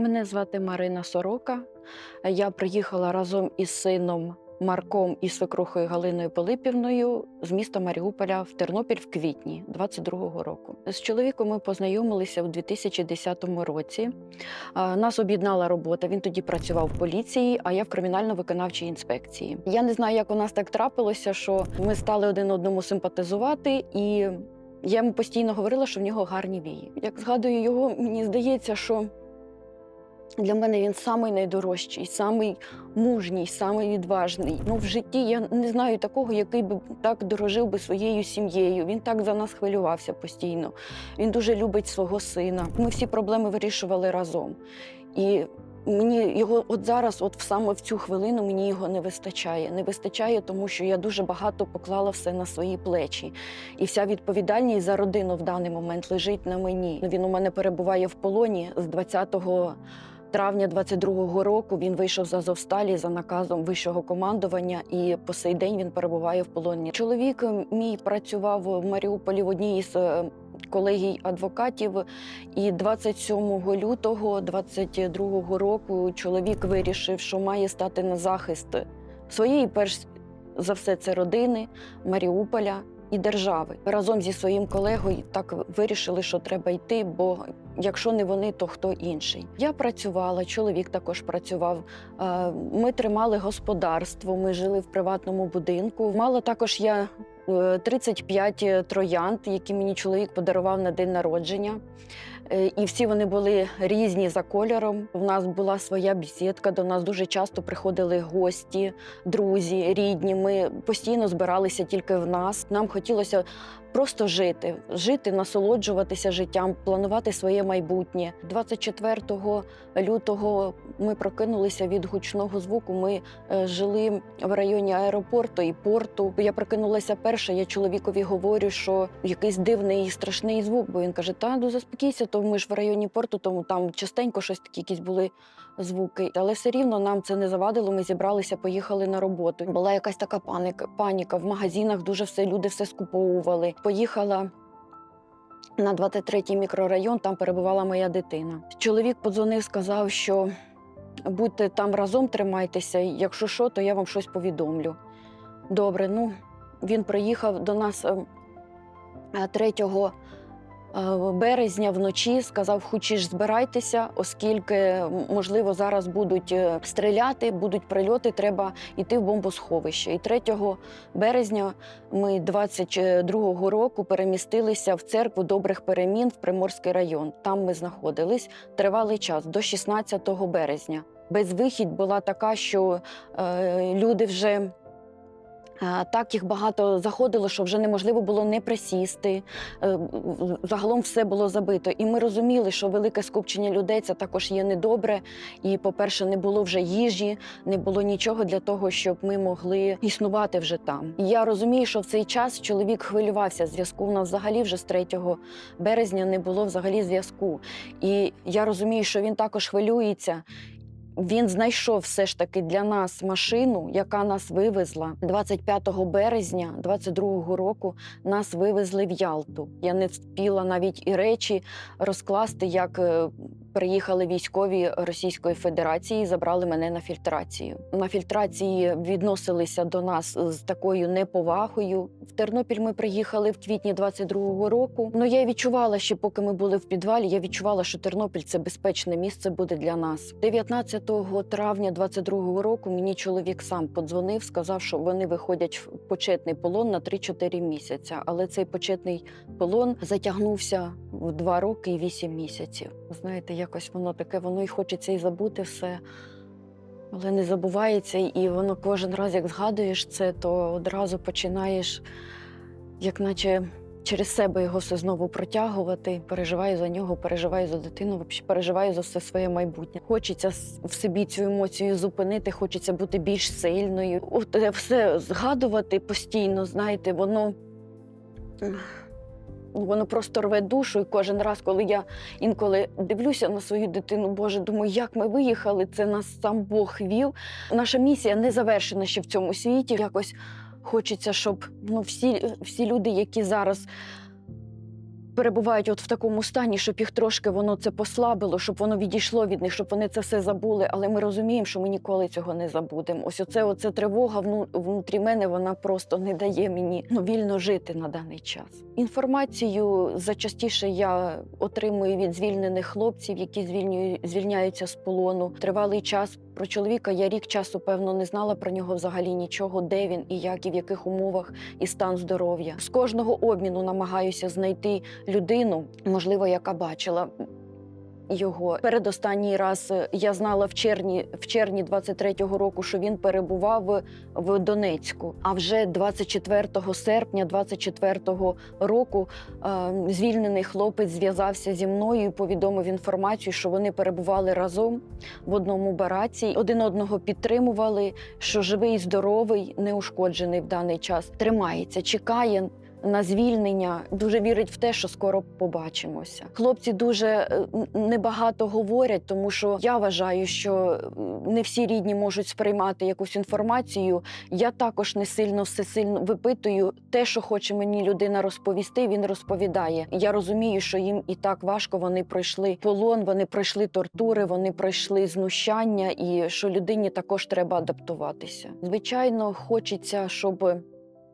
Мене звати Марина Сорока. Я приїхала разом із сином Марком і свекрухою Галиною Пилипівною з міста Маріуполя в Тернопіль в квітні 22-го року. З чоловіком ми познайомилися у 2010 році. Нас об'єднала робота. Він тоді працював в поліції, а я в кримінально-виконавчій інспекції. Я не знаю, як у нас так трапилося, що ми стали один одному симпатизувати і. Я йому постійно говорила, що в нього гарні вії. Як згадую його, мені здається, що для мене він самий найдорожчий, самий мужній, самий відважний. Ну, в житті я не знаю такого, який би так дорожив би своєю сім'єю. Він так за нас хвилювався постійно. Він дуже любить свого сина. Ми всі проблеми вирішували разом. І мені його от зараз, от саме в цю хвилину, мені його не вистачає. Не вистачає, тому що я дуже багато поклала все на свої плечі. І вся відповідальність за родину в даний момент лежить на мені. Він у мене перебуває в полоні з 20 травня 22-го року. Він вийшов з Азовсталі за наказом вищого командування, і по сей день він перебуває в полоні. Чоловік мій працював в Маріуполі в одній із е, колегій адвокатів. І 27 лютого 22-го року чоловік вирішив, що має стати на захист своєї, перш за все, це родини, Маріуполя і держави. Разом зі своїм колегою так вирішили, що треба йти, бо якщо не вони, то хто інший. Я працювала, чоловік також працював. Е, Ми тримали господарство, ми жили в приватному будинку. Мала також я е, 35 троянд, які мені чоловік подарував на день народження. Е, І всі вони були різні за кольором. У нас була своя бесідка, до нас дуже часто приходили гості, друзі, рідні. Ми постійно збиралися тільки в нас. Нам хотілося просто жити, жити, насолоджуватися життям, планувати своє майбутнє. 24 лютого ми прокинулися від гучного звуку. Ми е, жили в районі аеропорту і порту. Я прокинулася перша. Я чоловікові говорю, що якийсь дивний і страшний звук. Бо він каже: Та ну заспокійся, то ми ж в районі порту, тому там частенько щось такі якісь були звуки. Але все рівно нам це не завадило. Ми зібралися, поїхали на роботу. Була якась така паніка. Паніка в магазинах. Дуже все люди все скуповували. Поїхала. На 23-й мікрорайон там перебувала моя дитина. Чоловік подзвонив, сказав, що будьте там разом, тримайтеся. Якщо що, то я вам щось повідомлю. Добре, ну він приїхав до нас е, е, 3 е, березня вночі, сказав, хочеш збирайтеся, оскільки, можливо, зараз будуть е, стріляти, будуть прильоти, треба йти в бомбосховище. І 3 березня ми 22-го року перемістилися в церкву добрих перемін в Приморський район. Там ми знаходились тривалий час до 16 березня. Безвихідь була така, що е, люди вже. Е, Так їх багато заходило, що вже неможливо було не присісти. Е, Загалом все було забито. І ми розуміли, що велике скупчення людей це також є недобре. І, по-перше, не було вже їжі, не було нічого для того, щоб ми могли існувати вже там. І я розумію, що в цей час чоловік хвилювався зв'язку. У нас взагалі вже з 3 березня не було взагалі зв'язку. І я розумію, що він також хвилюється. Він знайшов все ж таки для нас машину, яка нас вивезла 25 березня 22-го року. Нас вивезли в Ялту. Я не встигла навіть і речі розкласти, як е, приїхали військові Російської Федерації, і забрали мене на фільтрацію. На фільтрації відносилися до нас з такою неповагою. В Тернопіль ми приїхали в квітні 22-го року. Ну я відчувала, що поки ми були в підвалі, я відчувала, що Тернопіль це безпечне місце буде для нас. 19 травня 22-го року мені чоловік сам подзвонив, сказав, що вони виходять в почетний полон на 3-4 місяця. Але цей почетний полон затягнувся в 2 роки і 8 місяців. Знаєте, якось воно таке, воно і хочеться і забути все. Але не забувається, і воно кожен раз, як згадуєш це, то одразу починаєш, як наче через себе його все знову протягувати. Переживаю за нього, переживаю за дитину, взагалі переживаю за все своє майбутнє. Хочеться в собі цю емоцію зупинити, хочеться бути більш сильною. От е, все згадувати постійно, знаєте, воно. Воно просто рве душу, і кожен раз, коли я інколи дивлюся на свою дитину, Боже, думаю, як ми виїхали, це нас сам Бог вів. Наша місія не завершена ще в цьому світі. Якось хочеться, щоб ну, всі, всі люди, які зараз перебувають от в такому стані, щоб їх трошки воно це послабило, щоб воно відійшло від них, щоб вони це все забули. Але ми розуміємо, що ми ніколи цього не забудемо. Ось оце, оце тривога вну, внутрі мене, вона просто не дає мені ну, вільно жити на даний час. Інформацію зачастіше я отримую від звільнених хлопців, які звільнюю, звільняються з полону. Тривалий час про чоловіка я рік часу, певно, не знала про нього взагалі нічого, де він і як, і в яких умовах і стан здоров'я. З кожного обміну намагаюся знайти людину, можливо, яка бачила. Його передостанній раз е, я знала в червні, в червні 23-го року, що він перебував в Донецьку. А вже 24 серпня 24-го року е, звільнений хлопець зв'язався зі мною і повідомив інформацію, що вони перебували разом в одному бараці, один одного підтримували, що живий, здоровий, неушкоджений в даний час. Тримається, чекає. На звільнення дуже вірить в те, що скоро побачимося. Хлопці дуже е, небагато говорять, тому що я вважаю, що не всі рідні можуть сприймати якусь інформацію. Я також не сильно все сильно випитую. Те, що хоче мені людина розповісти, він розповідає. Я розумію, що їм і так важко. Вони пройшли полон, вони пройшли тортури, вони пройшли знущання, і що людині також треба адаптуватися. Звичайно, хочеться, щоб.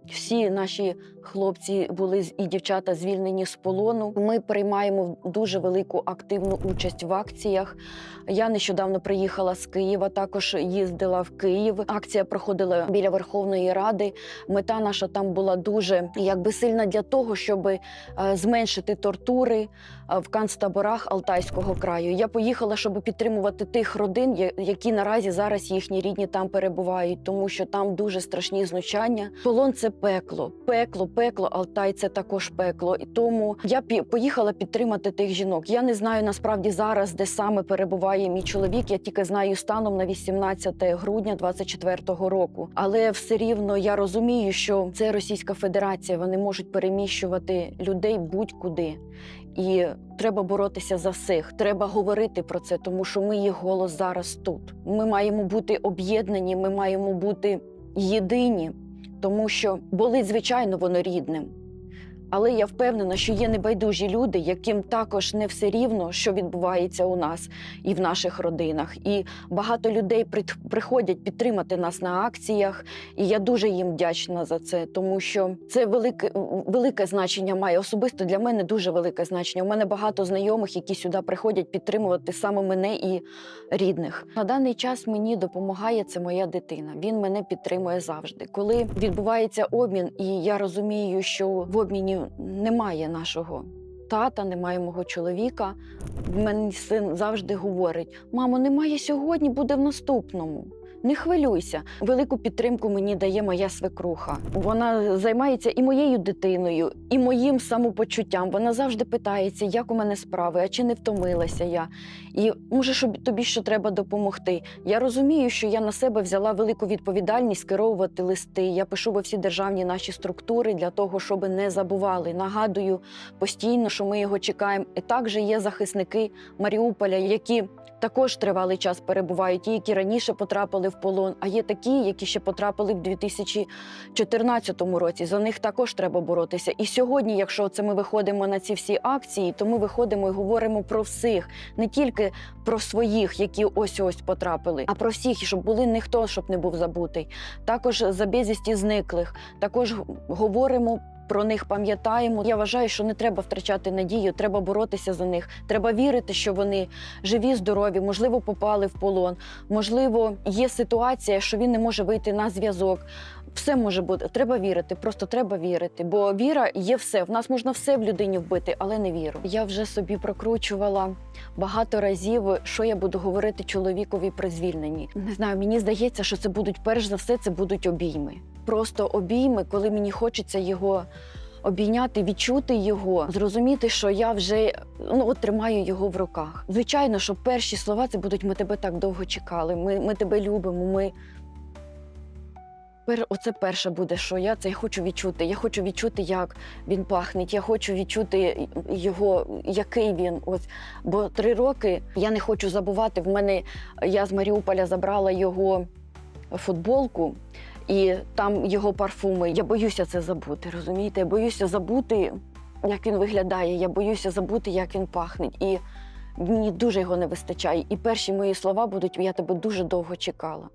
Всі наші хлопці були і дівчата звільнені з полону. Ми приймаємо дуже велику активну участь в акціях. Я нещодавно приїхала з Києва, також їздила в Київ. Акція проходила біля Верховної Ради. Мета наша там була дуже якби сильна для того, щоб е, зменшити тортури е, в канцтаборах Алтайського краю. Я поїхала, щоб підтримувати тих родин, які наразі зараз їхні рідні там перебувають, тому що там дуже страшні знущання. Полон це пекло, пекло, пекло. Алтай це також пекло. І тому я поїхала підтримати тих жінок. Я не знаю насправді зараз, де саме перебуває мій чоловік. Я тільки знаю станом на 18 грудня 24-го року. Але все рівно я розумію, що це Російська Федерація. Вони можуть переміщувати людей будь-куди. І треба боротися за всіх. Треба говорити про це, тому що ми їх голос зараз тут. Ми маємо бути об'єднані, ми маємо бути єдині, тому що болить, звичайно, воно рідним. Але я впевнена, що є небайдужі люди, яким також не все рівно, що відбувається у нас і в наших родинах. І багато людей приходять підтримати нас на акціях, і я дуже їм вдячна за це, тому що це велике, велике значення має. Особисто для мене дуже велике значення. У мене багато знайомих, які сюди приходять підтримувати саме мене і рідних. На даний час мені допомагає це моя дитина. Він мене підтримує завжди. Коли відбувається обмін, і я розумію, що в обміні немає нашого. Тата, немає мого чоловіка. Мені син завжди говорить: мамо, немає сьогодні, буде в наступному. Не хвилюйся. Велику підтримку мені дає моя свекруха. Вона займається і моєю дитиною, і моїм самопочуттям. Вона завжди питається, як у мене справи, а чи не втомилася я. І може, щоб тобі що треба допомогти. Я розумію, що я на себе взяла велику відповідальність скеровувати листи. Я пишу во всі державні наші структури для того, щоб не забували. Нагадую постійно, що ми його чекаємо. І також є захисники Маріуполя, які також тривалий час перебувають. Ті, які раніше потрапили в полон, а є такі, які ще потрапили в 2014 році. За них також треба боротися. І сьогодні, якщо це ми виходимо на ці всі акції, то ми виходимо і говоримо про всіх, не тільки про своїх, які ось ось потрапили, а про всіх, щоб були ніхто, щоб не був забутий. Також за безвісті зниклих. Також говоримо. Про них пам'ятаємо. Я вважаю, що не треба втрачати надію, треба боротися за них. Треба вірити, що вони живі, здорові, можливо, попали в полон. Можливо, є ситуація, що він не може вийти на зв'язок. Все може бути. Треба вірити, просто треба вірити. Бо віра є все. В нас можна все в людині вбити, але не віру. Я вже собі прокручувала багато разів, що я буду говорити чоловікові при звільненні. Не знаю, мені здається, що це будуть перш за все, це будуть обійми. Просто обійми, коли мені хочеться його. Обійняти, відчути його, зрозуміти, що я вже ну от тримаю його в руках. Звичайно, що перші слова це будуть ми тебе так довго чекали. Ми, ми тебе любимо. Ми оце перше буде, що я це хочу відчути. Я хочу відчути, як він пахне. Я хочу відчути його, який він. Ось бо три роки я не хочу забувати. В мене я з Маріуполя забрала його футболку. І там його парфуми. Я боюся це забути. Розумієте? Я боюся забути як він виглядає. Я боюся забути, як він пахне. І мені дуже його не вистачає. І перші мої слова будуть: я тебе дуже довго чекала.